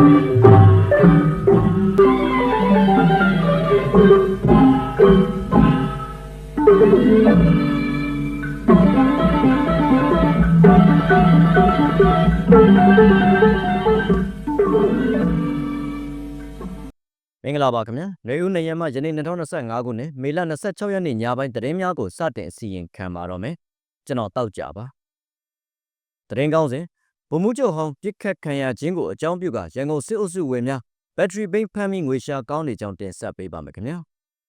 မင်္ဂလာပါခင်ဗျာ။နေဦးနေရမယနေ့2025ခုနှစ်မေလ26ရက်နေ့ညပိုင်းသတင်းများကိုစတင်အစီရင်ခံပါတော့မယ်။ကျွန်တော်တောက်ကြပါ။သတင်းကောင်းစဉ် ဗိုလ်မှူးချုပ်ဟောင်းပြစ်ခတ်ခံရခြင်းကိုအကြောင်းပြုကာရန်ကုန်စစ်အုပ်စုဝင်များဘက်ထရီဘိန်းဖမ်းမိငွေရှာကောင်းနေကြောင်းတင်ဆက်ပေးပါမယ်ခင်ဗျာ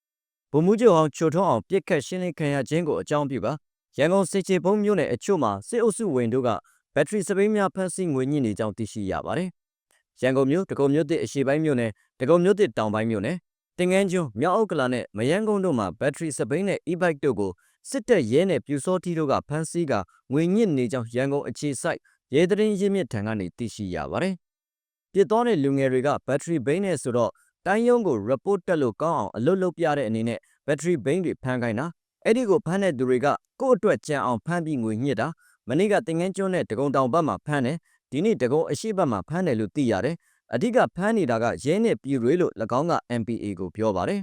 ။ဗိုလ်မှူးချုပ်ဟောင်းချိုထွန်းအောင်ပြစ်ခတ်ရှင်းလင်းခံရခြင်းကိုအကြောင်းပြုကာရန်ကုန်စစ်ချေဘုံမြို့နယ်အချို့မှာစစ်အုပ်စုဝင်တို့ကဘက်ထရီစပိန်များဖမ်းဆီးငွေညှစ်နေကြောင်းသိရှိရပါတယ်။ရန်ကုန်မြို့တကုံမြို့သစ်အရှိပိုင်းမြို့နယ်တကုံမြို့သစ်တောင်ပိုင်းမြို့နယ်တင်ငန်းကျွန်းမြောက်ဥက္ကလာနဲ့မယန်းကုန်းတို့မှာဘက်ထရီစပိန်နဲ့ e-bike တို့ကိုစစ်တပ်ရဲနဲ့ပြူစောတီတို့ကဖမ်းဆီးကငွေညှစ်နေကြောင်းရန်ကုန်အခြေစိုက် ရဲတရင်ရင်းမြစ်ထံကနေသိရှိရပါတယ်။ပြစ်သောတဲ့လူငယ်တွေကဘက်ထရီဘိန်းနဲ့ဆိုတော့တိုင်းရုံးကို report တက်လို့ကောင်းအောင်အလုပ်လုပ်ပြတဲ့အနေနဲ့ဘက်ထရီဘိန်းတွေဖမ်းခိုင်းတာအဲ့ဒီကိုဖမ်းတဲ့သူတွေကကိုယ့်အတွက်ကြံအောင်ဖမ်းပြီးငွေညှစ်တာမနေ့ကတင်ငန်းကျွန်းနဲ့တကုံတောင်ဘက်မှာဖမ်းတယ်ဒီနေ့တကုံအရှိဘက်မှာဖမ်းတယ်လို့သိရတယ်အဓိကဖမ်းနေတာကရဲနဲ့ပြည်ရွေးလို့၎င်းက MPA ကိုပြောပါတယ်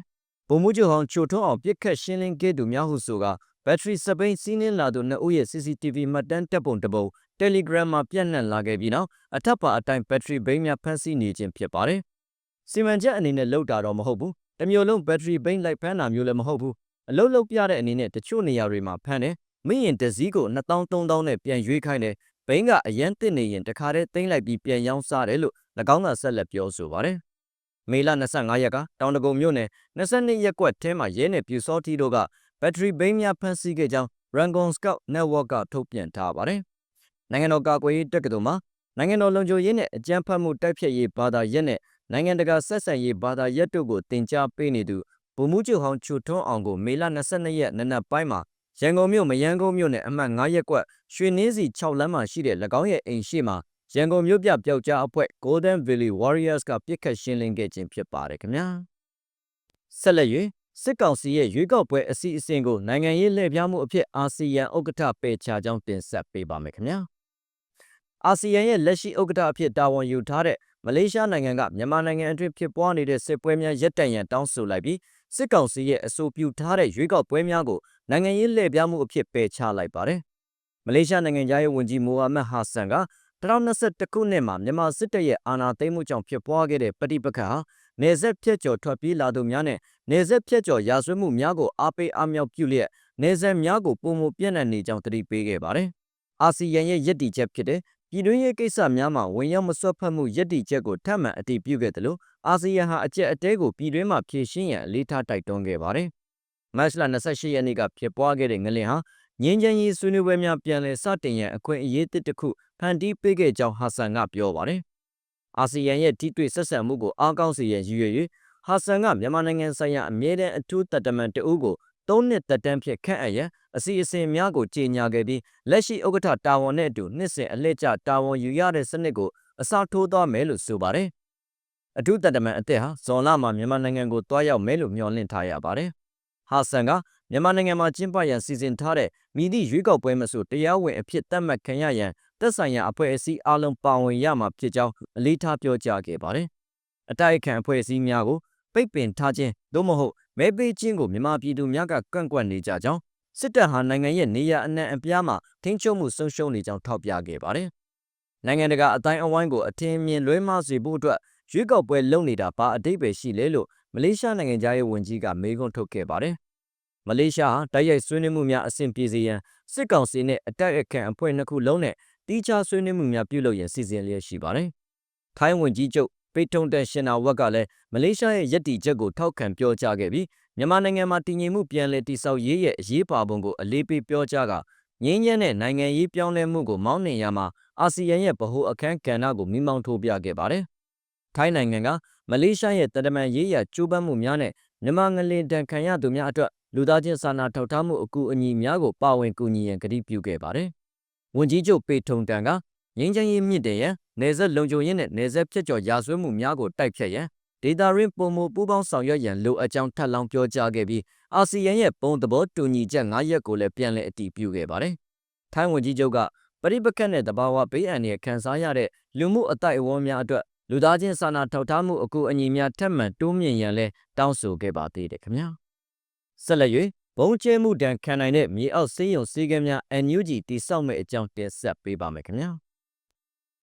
ဗိုလ်မှူးချုပ်ဟောင်းချိုထွန်းအောင်ပြစ်ခတ်ရှင်းလင်းခဲ့သူများဟုဆိုကဘက်ထရီစပိန်စီးနင်းလာသူနှစ်ဦးရဲ့ CCTV မှတ်တမ်းတပ်ပုံတစ်ပုံ Telegram မှာပြန့်နှံ့လာခဲ့ပြီးနောက်အထက်ပါအတိုင်းဘက်ထရီဘိန်းများဖမ်းဆီးနေခြင်းဖြစ်ပါတယ်စီမံချက်အနေနဲ့လောက်တာတော့မဟုတ်ဘူးတမျိုးလုံးဘက်ထရီဘိန်းလိုက်ဖမ်းတာမျိုးလည်းမဟုတ်ဘူးအလုံးလုံးပြတဲ့အနေနဲ့တချို့နေရာတွေမှာဖမ်းတယ်မင်းရင်တစည်းကို2000 3000နဲ့ပြန်ရွေးခိုင်းတယ်ဘိန်းကအရန်တစ်နေရင်တခါတည်းသိမ့်လိုက်ပြီးပြန်ရောင်းစားတယ်လို့၎င်းကဆက်လက်ပြောဆိုပါတယ်မေလ25ရက်ကတောင်တကုံမြို့နယ်22ရက်ကွက်ထဲမှာရဲနယ်ပြူစောတီတို့ကဘက်ထရီဘိန်းများဖမ်းဆီးခဲ့ကြောင်း Rangon Scout Network ကထုတ်ပြန်ထားပါတယ် နိုင်ငံတော်ကာကွယ်ရေးတက္ကသိုလ်မှာနိုင်ငံတော်လုံခြုံရေးနဲ့အကြမ်းဖက်မှုတိုက်ဖျက်ရေးဘာသာရပ်နဲ့နိုင်ငံတကာဆက်ဆံရေးဘာသာရပ်တို့ကိုတင် जा ပေးနေသူဗိုလ်မှူးချုပ်ဟောင်းချူထွန်းအောင်ကိုမေလ22ရက်နနက်ပိုင်းမှာရန်ကုန်မြို့မယန်းကုန်းမြို့နယ်အမှတ်9ရပ်ကွက်ရွှေနှင်းစီ6လမ်းမှာရှိတဲ့၎င်းရဲ့အိမ်ရှိမှာရန်ကုန်မြို့ပြပျောက်ကြားအဖွဲ့ Golden Valley Warriors ကပြစ်ခတ်ရှင်းလင်းခဲ့ခြင်းဖြစ်ပါတယ်ခင်ဗျာဆက်လက်၍စစ်ကောင်စီရဲ့ရွေးကောက်ပွဲအစီအစဉ်ကိုနိုင်ငံရေးလှည့်ပြားမှုအဖြစ်အာဆီယံဥက္ကဋ္ဌပယ်ချကြောင်းတင်ဆက်ပေးပါမယ်ခင်ဗျာ အာဆီယံရဲ့လက်ရှိဥက္ကဋ္ဌအဖြစ်တာဝန်ယူထားတဲ့မလေးရှားနိုင်ငံကမြန်မာနိုင်ငံအတွင်းဖြစ်ပွားနေတဲ့စစ်ပွဲများရပ်တန့်ရန်တောင်းဆိုလိုက်ပြီးစစ်ကောင်စီရဲ့အဆိုပြုထားတဲ့ရွေးကောက်ပွဲများကိုနိုင်ငံရေးလှည့်ပြားမှုအဖြစ်ပယ်ချလိုက်ပါတယ်။မလေးရှားနိုင်ငံသားရဲ့ဝန်ကြီးမိုဟာမက်ဟာဆန်က2021ခုနှစ်မှာမြန်မာစစ်တပ်ရဲ့အာဏာသိမ်းမှုကြောင့်ဖြစ်ပွားခဲ့တဲ့ပဋိပက္ခဟာနေဆက်ဖြတ်ကျော်ထွက်ပြေးလာသူများနဲ့နေဆက်ဖြတ်ကျော်ရာဇဝတ်မှုများကိုအားပေးအားမြောက်ပြုလျက်နေဆက်များကိုပုံမပြန့်နှံ့နေကြောင်းတတိပေးခဲ့ပါတယ်။အာဆီယံရဲ့ရည်တည်ချက်ဖြစ်တဲ့ ပြည်တွင်းရေးကိစ္စများမှာဝင်ရောက်မစွက်ဖက်မှုရည်တည်ချက်ကိုထပ်မံအတည်ပြုခဲ့တယ်လို့အာဆီယံဟာအကြက်အတဲကိုပြည်တွင်းမှာဖြည့်ရှင်းရန်အလေးထားတိုက်တွန်းခဲ့ပါတယ်။မတ်လ28ရက်နေ့ကဖြစ်ပွားခဲ့တဲ့ငလင်ဟာငင်းချမ်းရေးဆွေးနွေးပွဲများပြန်လည်စတင်ရန်အခွင့်အရေးတစ်တစ်ခုဖန်တီးပေးခဲ့ကြောင်းဟာဆန်ကပြောပါတယ်။အာဆီယံရဲ့ထိတွေ့ဆက်ဆံမှုကိုအားကောင်းစေရန်ရည်ရွယ်၍ဟာဆန်ကမြန်မာနိုင်ငံဆိုင်ရာအမြဲတမ်းအထူးတပ်တမန်တအုပ်ကို သုံးနှစ်သက်တမ်းဖြင့်ခန့်အပ်ရန်အစီအစဉ်များကိုကြေညာခဲ့ပြီးလက်ရှိဥက္ကဋ္ဌတာဝန်နဲ့အတူနှစ်စဉ်အလှည့်ကျတာဝန်ယူရတဲ့စနစ်ကိုအစားထိုးသွားမယ်လို့ဆိုပါတယ်။အထူးတပ်တမန်အသစ်ဟာဇွန်လမှာမြန်မာနိုင်ငံကိုတွားရောက်မယ်လို့မျှော်လင့်ထားရပါတယ်။ဟာဆန်ကမြန်မာနိုင်ငံမှာကျင်းပရန်စီစဉ်ထားတဲ့မိသည့်ရွေးကောက်ပွဲမဆိုတရားဝင်အဖြစ်သတ်မှတ်ခံရရန်သက်ဆိုင်ရာအဖွဲ့အစည်းအလုံးပါဝင်ရမှာဖြစ်ကြောင်းအလေးထားပြောကြားခဲ့ပါတယ်။အတိုက်အခံအဖွဲ့အစည်းများကိုပိတ်ပင်ထားခြင်းသို့မဟုတ် မဲပေးခြင်းကိုမြန်မာပြည်သူများကကန့်ကွက်နေကြကြောင်းစစ်တပ်ဟာနိုင်ငံရဲ့နေရာအနှံ့အပြားမှာထိန်းချုပ်မှုဆုံးရှုံးနေကြောင်းထောက်ပြခဲ့ပါတယ်။နိုင်ငံတကာအတိုင်းအဝိုင်းကိုအထင်မြင်လွဲမှားစေဖို့အတွက်ရွေးကောက်ပွဲလုပ်နေတာဘာအတိတ်ပဲရှိလဲလို့မလေးရှားနိုင်ငံသားရဲ့ဝန်ကြီးကမေးခွန်းထုတ်ခဲ့ပါတယ်။မလေးရှားဟာတိုက်ရိုက်ဆွေးနွေးမှုများအဆင့်ပြေစေရန်စစ်ကောင်စီနဲ့အတက်အခံအဖွဲ့နှစ်ခုလုံးနဲ့တီးခြားဆွေးနွေးမှုများပြုလုပ်ရန်စီစဉ်လျက်ရှိပါတယ်။ထိုင်းဝန်ကြီးချုပ် ပေထုံတန်ရှင်နာဝက်ကလည်းမလေးရှားရဲ့ယက်တီချက်ကိုထောက်ခံပြောကြားခဲ့ပြီးမြန်မာနိုင်ငံမှာတည်ငြိမ်မှုပြန်လည်တည်ဆောက်ရေးရဲ့အရေးပါပုံကိုအလေးပေးပြောကြားကငင်းညံ့တဲ့နိုင်ငံရေးပြောင်းလဲမှုကိုမောင်းနှင်ရမှာအာဆီယံရဲ့ဗဟိုအခန်းကဏ္ဍကိုမိမောင်းထိုးပြခဲ့ပါတယ်။ထိုင်းနိုင်ငံကမလေးရှားရဲ့တရမန်ရေးရာကျိုးပမ်းမှုများနဲ့မြန်မာငလင်တန်ခံရသူများအတွက်လူသားချင်းစာနာထောက်ထားမှုအကူအညီများကိုပါဝင်ကူညီရန်ကတိပြုခဲ့ပါတယ်။ဝန်ကြီးချုပ်ပေထုံတန်က ငင်းချမ်းရေးမြင့်တယ်ရန်နေဆက်လုံခြုံရေးနဲ့နေဆက်ဖြတ်ကျော်ရာဇဝတ်မှုများကိုတိုက်ဖြတ်ရန်ဒေတာရင်းပုံမူပူးပေါင်းဆောင်ရွက်ရန်လိုအပ်ကြောင်းထပ်လောင်းပြောကြားခဲ့ပြီးအာဆီယံရဲ့ပုံသဘောတူညီချက်၅ရက်ကိုလည်းပြန်လည်အတည်ပြုခဲ့ပါတယ်။ထိုင်းဝန်ကြီးချုပ်ကပရိပက္ခနဲ့တဘာဝဘေးအန္တရာယ်ခံစားရတဲ့လူမှုအတိုက်အဝန်းများအတွက်လူသားချင်းစာနာထောက်ထားမှုအကူအညီများထပ်မံတိုးမြင့်ရန်လဲတောင်းဆိုခဲ့ပါသေးတယ်ခင်ဗျာဆက်လက်၍ဘုံကျဲမှုတန်ခံနိုင်တဲ့မြေအောက်စေးရုံစေးကမ်းများ NUG တိစောက်မဲ့အကြောင်းတင်ဆက်ပေးပါမယ်ခင်ဗျာ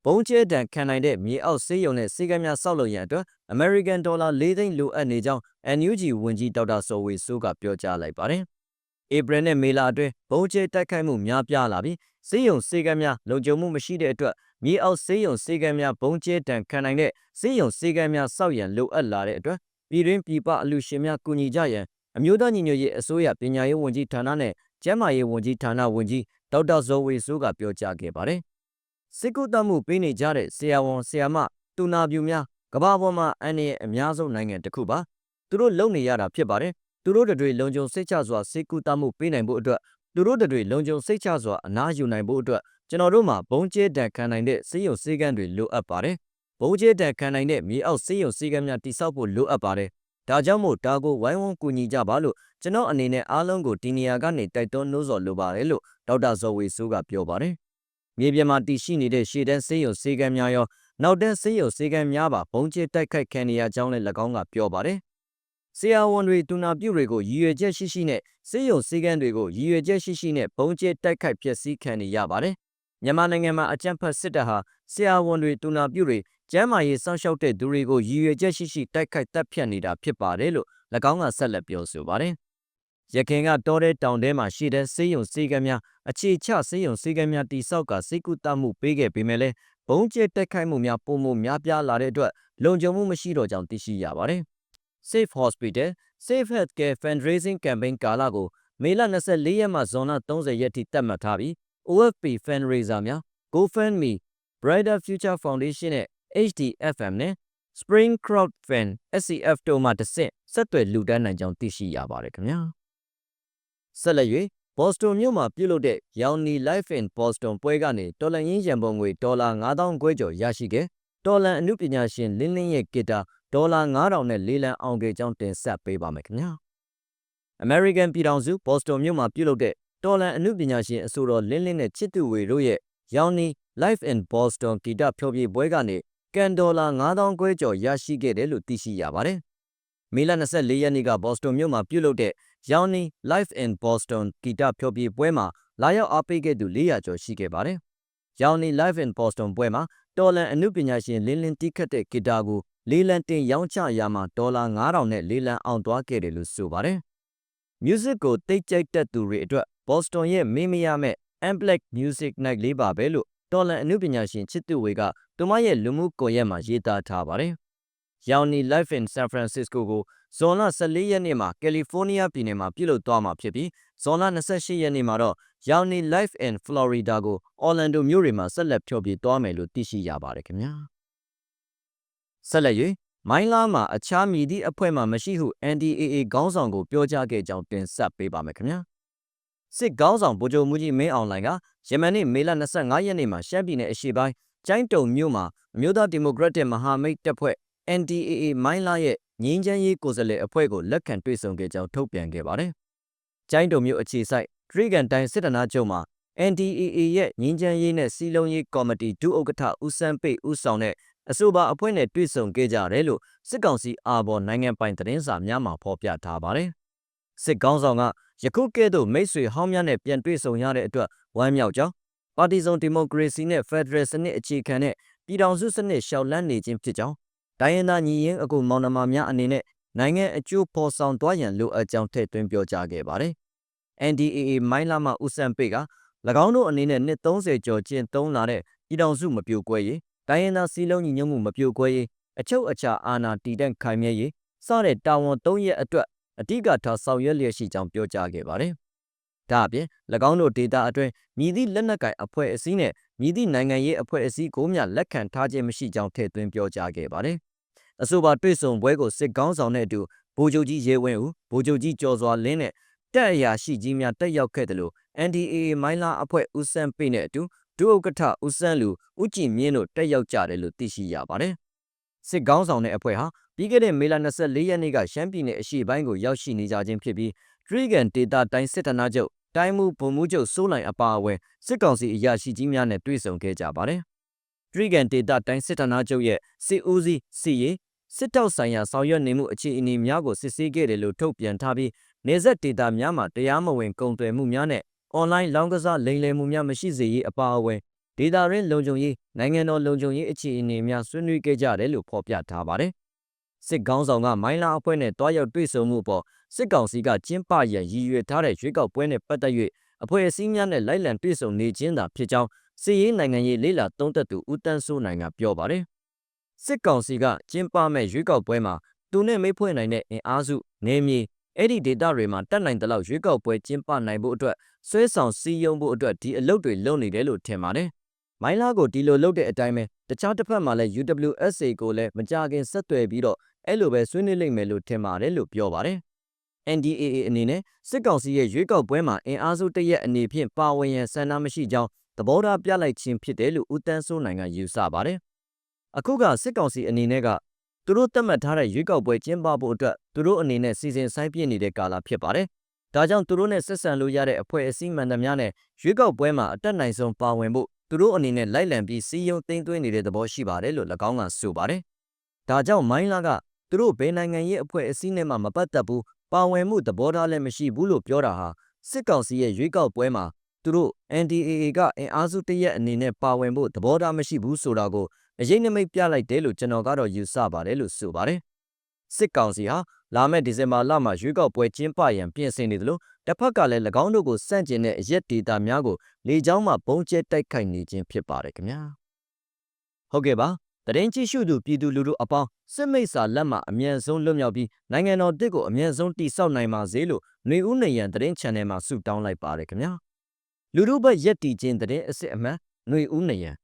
ဘုံကျဲတန်ခံနိုင်တဲ့မြေအောက်စေးရုံနဲ့စေးကမ်းများစောက်လုပ်ရန်အတွက် American Dollar ၄သိန်းလိုအပ်နေကြောင်း NUG ဝန်ကြီးဒေါက်တာစောဝေစိုးကပြောကြားလိုက်ပါတယ်ဧပြီနဲ့မေလအတွင်းဘုံကျဲတိုက်ခိုက်မှုများပြားလာပြီးစေးရုံစေးကမ်းများလုံခြုံမှုမရှိတဲ့အတွက်မြေအောက်စေးရုံစေးကမ်းများဘုံကျဲတန်ခံနိုင်တဲ့စေးရုံစေးကမ်းများစောက်ရန်လိုအပ်လာတဲ့အတွက်ပြည်တွင်းပြည်ပအလူရှင်များကူညီကြရန်အမျိုးသားညီညွတ်ရေးအစိုးရပညာရေးဝန်ကြီးဌာနနဲ့ကျန်းမာရေးဝန်ကြီးဌာနဝန်ကြီးဒေါက်တာဇော်ဝေစိုးကပြောကြားခဲ့ပါတယ်။ စစ်ကူတမှုပေးနေကြတဲ့ဆရာဝန်ဆရာမတူနာပြူများကမ္ဘာပေါ်မှာအန္တရာယ်အများဆုံးနိုင်ငံတစ်ခုပါ။သူတို့လုံနေရတာဖြစ်ပါတယ်။သူတို့တွေလုံခြုံစိတ်ချစွာစစ်ကူတမှုပေးနိုင်ဖို့အတွက်သူတို့တွေလုံခြုံစိတ်ချစွာအနားယူနိုင်ဖို့အတွက်ကျွန်တော်တို့မှာဘုံကျဲတန်ခံနိုင်တဲ့စေယုံစေကန်းတွေလိုအပ်ပါတယ်။ဘုံကျဲတန်ခံနိုင်တဲ့မြေအောက်စေယုံစေကန်းများတိစောက်ဖို့လိုအပ်ပါတယ်။ဒါကြောင့်မို့ဒါကိုဝိုင်းဝန်းကူညီကြပါလို့ကျွန်တော်အနေနဲ့အားလုံးကိုဒီနေရာကနေတိုက်တွန်းနှိုးဆော်လိုပါတယ်လို့ဒေါက်တာဇော်ဝေစိုးကပြောပါတယ်။ မြေပြင်မှာတည်ရှိနေတဲ့ရှေ့တန်းစေယုံစေကန်းများရောနောက်တန်းစေယုံစေကန်းများပါဘုံကျဲတိုက်ခိုက်ခံနေရကြောင်းလည်း၎င်းကပြောပါတယ်။ဆရာဝန်တွေတူနာပြုတွေကိုရည်ရွယ်ချက်ရှိရှိနဲ့စေယုံစေကန်းတွေကိုရည်ရွယ်ချက်ရှိရှိနဲ့ဘုံကျဲတိုက်ခိုက်ဖျက်ဆီးခံနေရပါတယ်။မြန်မာနိုင်ငံမှာအကြမ်းဖက်စစ်တပ်ဟာဆရာဝန်တွေတူနာပြုတွေကျမ်းမာရေးစောင့်ရှောက်တဲ့သူတွေကိုရည်ရွယ်ချက်ရှိရှိတိုက်ခိုက်တပ်ဖြတ်နေတာဖြစ်ပါတယ်လို့၎င်းကဆက်လက်ပြောဆိုပါတယ်။ ရခင်ကတောတဲ့တောင်ထဲမှာရှိတဲ့စေယုံစေကမ်းများအခြေချစေယုံစေကမ်းများတိစောက်ကစိတ်ကူတမှုပေးခဲ့ပေမဲ့လည်းဘုံကျဲတိုက်ခိုက်မှုများပုံမှုများပြားလာတဲ့အတွက်လုံခြုံမှုမရှိတော့ကြောင်းသိရှိရပါတယ်။ Safe Hospital Safe Healthcare Fundraising Campaign ကာလကိုမေလ24ရက်မှဇွန်လ30ရက်ထိသတ်မှတ်ထားပြီး OFP Fundraiser များ GoFundMe Brighter Future Foundation နဲ့ HDFM နဲ့ Spring Crowd Fan SCF တို့မှတစ်ဆင့်ဆက်သွယ်လူတန်းနိုင်ကြောင်းသိရှိရပါတယ်ခင်ဗျာ ဆက်လက်၍ Boston မြို့မှာပြုလုပ်တဲ့ Yauni Life in Boston ပွဲကနေတော်လန်ရင်းရန်ပုံငွေဒေါ်လာ9000ကျွဲကျော်ရရှိခဲ့တော်လန်အမှုပညာရှင်လင်းလင်းရဲ့ဂီတာဒေါ်လာ9000နဲ့လေးလံအောင်ခဲ့ကြောင်းတင်ဆက်ပေးပါမယ်ခင်ဗျာ American ပြည်ထောင်စု Boston မြို့မှာပြုလုပ်တဲ့တော်လန်အမှုပညာရှင်အဆိုတော်လင်းလင်းနဲ့ချစ်သူဝေတို့ရဲ့ Yauni Life in Boston ဂီတဖျော်ဖြေပွဲကနေကန်ဒေါ်လာ9000ကျွဲကျော်ရရှိခဲ့တယ်လို့သိရှိရပါတယ်။မေလ24ရက်နေ့ကဘော့စတွန်မြို့မှာပြုလုပ်တဲ့ Yauni Live in Boston ဂီတဖျော်ဖြေပွဲမှာလာရောက်အားပေးခဲ့သူ400ကျော်ရှိခဲ့ပါတယ်။ Yauni Live in Boston ပွဲမှာတော်လန်အမှုပညာရှင်လင်းလင်းတီးခတ်တဲ့ဂီတာကိုလေးလံတင်ရောင်းချရာမှာဒေါ်လာ9000နဲ့လေးလံအောင်သွားခဲ့တယ်လို့ဆိုပါတယ်။ Music ကိုတိတ်ကြိုက်တတ်သူတွေအတွက် Boston ရဲ့မေးမရမဲ့ Amplac Music Night လေးပါပဲလို့တော်လန်အမှုပညာရှင်ချစ်သူဝေကသူမရဲ့လူမှုကွန်ရက်မှာရေးသားထားပါတယ်။ Yauni Live in San Francisco ကိုဇွန်လ14ရက်နေ့မှာကယ်လီဖိုးနီးယားပြည်နယ်မှာပြုလုပ်သွားမှာဖြစ်ပြီးဇွန်လ28ရက်နေ့မှာတော့ Yauni Live in Florida ကို Orlando မြို့တွေမှာဆက်လက်ဖျော်ဖြေသွားမယ်လို့သိရှိရပါတယ်ခင်ဗျာ။ဆက်လက်၍မိုင်းလာမှာအခြားမည်သည့်အဖွဲ့မှမရှိဟု NDAA ခေါင်းဆောင်ကိုပြောကြားခဲ့ကြောင်းတင်ဆက်ပေးပါမယ်ခင်ဗျာ။စစ်ကောင်းဆောင်ဗိုလ်ချုပ်မူကြီးမင်းအောင်လှိုင်ကယမန်နေ့မေလ25ရက်နေ့မှာရှမ်းပြည်နယ်အရှေ့ပိုင်းကျိုင်းတုံမြို့မှာအမျိုးသားဒီမိုကရက်တစ်မဟာမိတ်တပ်ဖွဲ့ NDAA မိုင်းလာရဲ့ငင်းချမ်းရေးကိုယ်စားလှယ်အဖွဲ့ကိုလက်ခံတွေ့ဆုံခဲ့ကြောင်းထုတ်ပြန်ခဲ့ပါတယ်။ကျိုင်းတုံမြို့အခြေစိုက်ထရီကန်တိုင်းစစ်တနာချုပ်မှာ NDAA ရဲ့ငင်းချမ်းရေးနဲ့စီလုံးရေးကော်မတီဒုဥက္ကဋ္ဌဦးစန်းပိတ်ဦးဆောင်တဲ့အဆိုပါအဖွဲ့နဲ့တွေ့ဆုံခဲ့ကြတယ်လို့စစ်ကောင်စီအာဘော်နိုင်ငံပိုင်သတင်းစာများမှာဖော်ပြထားပါတယ်။စစ်ကောင်းဆောင်ကယခုကဲ့သို့မိတ်ဆွေဟောင်းများနဲ့ပြန်တွေ့ဆုံရတဲ့အတွက်ဝမ်းမြောက်ကြောင်းပါတီစုံဒီမိုကရေစီနဲ့ဖက်ဒရယ်စနစ်အခြေခံတဲ့ပြည်ထောင်စုစနစ်ရှောက်လန်းနေခြင်းဖြစ်ကြောင်း တိုင်းရင်းသားညီရင်းအကူမောင်နှမများအနေနဲ့နိုင်ငံအကျိုးဖော်ဆောင်သွားရန်လိုအပ်ကြောင်းထည့်သွင်းပြောကြားခဲ့ပါတယ်။ NDAA မိုင်းလာမဦးစံပိတ်က၎င်းတို့အနေနဲ့နှစ်30ကျော်ကျင့်သုံးလာတဲ့ပြည်ထောင်စုမပြိုကွဲရေးတိုင်းရင်းသားစည်းလုံးညီညွတ်မှုမပြိုကွဲရေးအချုပ်အခြာအာဏာတည်တံ့ခိုင်မြဲရေးစတဲ့တာဝန်၃ရက်အတွက်အဓိကထားဆောင်ရွက်လျက်ရှိကြောင်းပြောကြားခဲ့ပါတယ်။ဒါအပြင်၎င်းတို့ဒေတာအတွင်းမြည်သည့်လက်နက်ကိုင်အဖွဲ့အစည်းနဲ့ မြည်သည့်နိုင်ငံရေးအဖွဲ့အစည်းကိုမျှလက်ခံထားခြင်းမရှိကြောင်းထည့်သွင်းပြောကြားခဲ့ပါတယ်။အဆိုပါတွေ့ဆုံပွဲကိုစစ်ကောင်းဆောင်တဲ့အတူဗိုလ်ချုပ်ကြီးရေဝင်းဦးဗိုလ်ချုပ်ကြီးကျော်စွာလင်းနဲ့တပ်အရာရှိကြီးများတက်ရောက်ခဲ့တယ်လို့ NDAA မိုင်းလာအဖွဲ့ဦးစန်းပိနဲ့အတူဒုဥက္ကဋ္ဌဦးစန်းလူဦးကြည်မြင့်တို့တက်ရောက်ကြတယ်လို့သိရှိရပါတယ်။စစ်ကောင်းဆောင်တဲ့အဖွဲ့ဟာပြီးခဲ့တဲ့မေလ24ရက်နေ့ကရှမ်းပြည်နယ်အရှေ့ပိုင်းကိုရောက်ရှိနေကြခြင်းဖြစ်ပြီးထရီဂန်ဒေတာတိုင်းစစ်ဌာနချုပ် တိုင်းမှုဗိုလ်မှူးချုပ်စိုးနိုင်အပါအဝင်စစ်ကောင်စီအရာရှိကြီးများနဲ့တွေ့ဆုံခဲ့ကြပါတယ်။တရိကန်ဒေတာတိုင်းစစ်ဌာနချုပ်ရဲ့စစ်ဦးစီးစီရေးစစ်တောက်ဆိုင်ရာဆောင်ရွက်နေမှုအခြေအနေများကိုစစ်ဆေးခဲ့တယ်လို့ထုတ်ပြန်ထားပြီးနေဆက်ဒေတာများမှာတရားမဝင်ကုန်သွယ်မှုများနဲ့အွန်လိုင်းလောင်းကစားလိမ်လည်မှုများမရှိစေရေးအပါအဝင်ဒေတာရင်းလုံခြုံရေးနိုင်ငံတော်လုံခြုံရေးအခြေအနေများဆွေးနွေးခဲ့ကြတယ်လို့ဖော်ပြထားပါတယ်။ စစ်ကောင်းဆောင်ကမိုင်းလာအဖွဲ့နဲ့တွားရောက်တွေ့ဆုံမှုအပေါ်စစ်ကောင်စီကကျင်းပရန်ရည်ရွယ်ထားတဲ့ရွေးကောက်ပွဲနဲ့ပတ်သက်၍အဖွဲ့အစည်းများနဲ့လိုက်လံတွေ့ဆုံနေခြင်းသာဖြစ်ကြောင်းစီရေးနိုင်ငံရေးလေးလာသုံးသက်သူဦးတန်းစိုးနိုင်ကပြောပါတယ်။စစ်ကောင်စီကကျင်းပမဲ့ရွေးကောက်ပွဲမှာသူနဲ့မိဖွဲ့နိုင်တဲ့အင်အားစုနေမြေအဲ့ဒီဒေတာတွေမှာတက်နိုင်တဲ့လောက်ရွေးကောက်ပွဲကျင်းပနိုင်ဖို့အတွက်ဆွဲဆောင်စည်းရုံးဖို့အတွက်ဒီအလုပ်တွေလုပ်နေတယ်လို့ထင်ပါတယ်။မိုင်းလာကိုဒီလိုလုပ်တဲ့အတိုင်းပဲတခြားတစ်ဖက်မှာလည်း UWSA ကိုလည်းမကြခင်ဆက်သွယ်ပြီးတော့ အဲ့လိုပဲဆွေးနွေးလိမ့်မယ်လို့ထင်ပါတယ်လို့ပြောပါတယ်။ NDAA အနေနဲ့စစ်ကောင်စီရဲ့ရွေးကောက်ပွဲမှာအင်အားစုတရက်အနေဖြင့်ပါဝင်ရန်ဆန္ဒမရှိကြောင်းသဘောထားပြလိုက်ခြင်းဖြစ်တယ်လို့ဦးတန်းစိုးနိုင်ကယူဆပါတယ်။အခုကစစ်ကောင်စီအနေနဲ့ကသူတို့သတ်မှတ်ထားတဲ့ရွေးကောက်ပွဲကျင်းပဖို့အတွက်သူတို့အနေနဲ့စီစဉ်ဆိုင်ပြည့်နေတဲ့ကာလဖြစ်ပါတယ်။ဒါကြောင့်သူတို့နဲ့ဆက်ဆံလို့ရတဲ့အဖွဲ့အစည်းမှန်သမျှနဲ့ရွေးကောက်ပွဲမှာအတက်နိုင်ဆုံးပါဝင်ဖို့သူတို့အနေနဲ့လိုက်လံပြီးစီယုံသိမ်းသွင်းနေတဲ့သဘောရှိပါတယ်လို့၎င်းကဆိုပါတယ်။ဒါကြောင့်မိုင်းလာက သူတို့ဘယ်နိုင်ငံရေးအဖွဲ့အစည်းနဲ့မှမပတ်သက်ဘူးပါဝင်မှုသဘောထားလည်းမရှိဘူးလို့ပြောတာဟာစစ်ကောင်စီရဲ့ရွေးကောက်ပွဲမှာသူတို့ NDAA ကအင်အားစုတရက်အနေနဲ့ပါဝင်ဖို့သဘောထားမရှိဘူးဆိုတာကိုအရေးနမိတ်ပြလိုက်တယ်လို့ကျွန်တော်ကတော့ယူဆပါတယ်လို့ဆိုပါတယ်။စစ်ကောင်စီဟာလာမယ့်ဒီဇင်ဘာလမှာရွေးကောက်ပွဲကျင်းပရန်ပြင်ဆင်နေတယ်လို့တစ်ဖက်ကလည်း၎င်းတို့ကိုစန့်ကျင်တဲ့အရက်ဒေတာများကိုလေကြောင်းမှဘုံကျဲတိုက်ခိုက်နေခြင်းဖြစ်ပါတယ်ခင်ဗျာ။ဟုတ်ကဲ့ပါ။ တရင်ကြည့်ရှုသူပြည်သူလူထုအပေါင်းစစ်မိတ်စာလက်မှအမြန်ဆုံးလွတ်မြောက်ပြီးနိုင်ငံတော်တစ်ကိုအမြန်ဆုံးတိစောက်နိုင်ပါစေလို့ຫນွေဦးနေရန်တရင် channel မှာဆုတောင်းလိုက်ပါတယ်ခင်ဗျာ။လူထုဘက်ရက်တီချင်းတဲ့အစ်စ်အမှန်ຫນွေဦးနေရန်